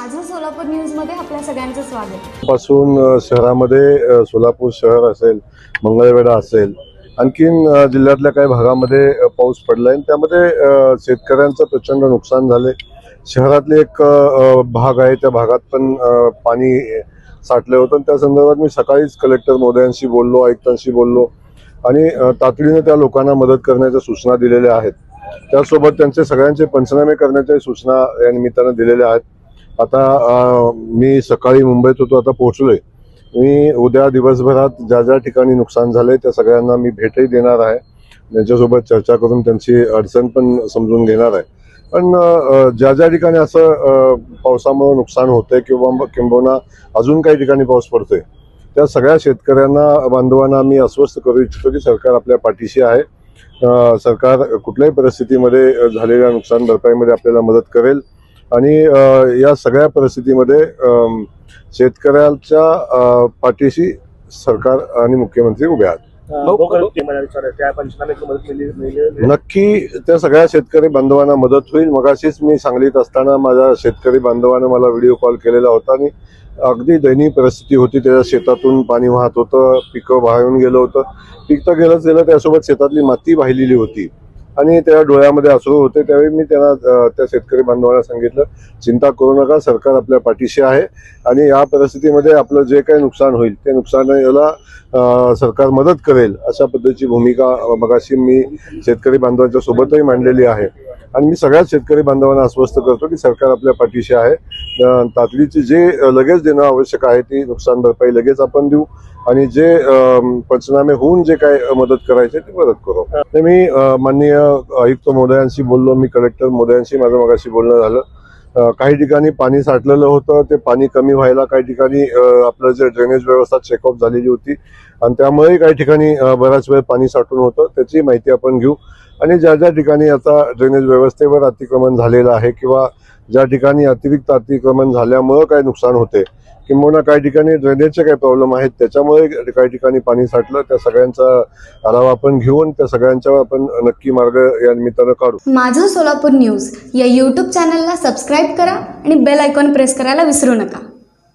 माझं सोलापूर न्यूजमध्ये आपल्या सगळ्यांचं स्वागत. पासून शहरामध्ये सोलापूर शहर असेल मंगळवेढा असेल आणखीन जिल्ह्यातल्या काही भागामध्ये पाऊस पडलाय आणि त्यामध्ये शेतकऱ्यांचं प्रचंड नुकसान झाले शहरातले एक भाग आहे त्या भागात पण पाणी साठलं होतं आणि त्या संदर्भात मी सकाळीच कलेक्टर मोदयांशी बोललो आयुक्तांशी बोललो आणि तातडीनं तातडीने त्या लोकांना मदत करण्याच्या सूचना दिलेल्या आहेत. त्यासोबत त्यांचे सगळ्यांचे पंचनामे करण्याच्या सूचना या निमित्तानं दिलेल्या आहेत. आता मी सकाळी मुंबईत होतो आता पोहोचलोय. मी उद्या दिवसभरात ज्या ज्या ठिकाणी नुकसान झालंय त्या सगळ्यांना मी भेटही देणार आहे. त्यांच्यासोबत चर्चा करून त्यांची अडचण पण समजून घेणार आहे. पण ज्या ज्या ठिकाणी असं पावसामुळे नुकसान होतंय किंवा किंबहुना अजून काही ठिकाणी पाऊस पडतोय त्या सगळ्या शेतकऱ्यांना बांधवांना मी अस्वस्थ करू इच्छितो की सरकार आपल्या पाठीशी आहे. सरकार कुठल्याही परिस्थितीमध्ये झालेल्या नुकसान भरपाईमध्ये आपल्याला मदत करेल. आणि या सगळ्या परिस्थितीमध्ये शेतकऱ्यांच्या पाठीशी सरकार आणि मुख्यमंत्री उभे आहेत. नक्की त्या सगळ्या शेतकरी बांधवांना मदत होईल. मगाशीच मी सांगलीत असताना माझ्या शेतकरी बांधवानं मला व्हिडिओ कॉल केलेला होता आणि अगदी दयनीय परिस्थिती होती. त्याच्या शेतातून पाणी वाहत होतं पिकं वाहून गेलं होतं. पीक तर गेलंच गेलं त्यासोबत शेतातली माती वाहिलेली होती. आणि त्या डोळ्यामध्ये असू होते त्यावेळी मी त्यांना त्या शेतकरी बांधवांना सांगितलं चिंता करू नका सरकार आपल्या पाठीशी आहे आणि या परिस्थितीमध्ये आपलं जे काही नुकसान होईल ते नुकसान याला सरकार मदत करेल. अशा पद्धतीची भूमिका मगाशी मी शेतकरी बांधवांच्या सोबतही मांडलेली आहे. आणि मी सगळ्याच शेतकरी बांधवांना आश्वस्त करतो की सरकार आपल्या पाठीशी आहे. अ, तातडीची जे लगेच देणं आवश्यक आहे ती नुकसान भरपाई लगेच आपण देऊ आणि जे पंचनामे होऊन जे काय मदत करायचे ते मदत करू. ते मी माननीय आयुक्त महोदयांशी बोललो मी कलेक्टर महोदयांशी माझं मगाशी बोलणं झालं. काही ठिकाणी पाणी साठलेलं होतं ते पाणी कमी व्हायला काही ठिकाणी आपलं जे ड्रेनेज व्यवस्था चेकअप झालेली होती. आणि त्यामुळेही काही ठिकाणी बराच वेळ पाणी साठून होतं. त्याची माहिती आपण घेऊ. आणि ज्या ज्या ठिकाणी आता ड्रेनेज व्यवस्थेवर अतिक्रमण झालेलं आहे किंवा ज्या ठिकाणी अतिरिक्त अतिक्रमण झाल्यामुळं काही नुकसान होते किंबहुना काही ठिकाणी ड्रेनेजचे काही प्रॉब्लेम आहेत त्याच्यामुळे काही ठिकाणी पाणी साठलं त्या सगळ्यांचा आढावा आपण घेऊन त्या सगळ्यांच्या आपण नक्की मार्ग या निमित्तानं काढू. माझं सोलापूर न्यूज या यूट्यूब चॅनलला सबस्क्राईब करा आणि बेल आयकॉन प्रेस करायला विसरू नका.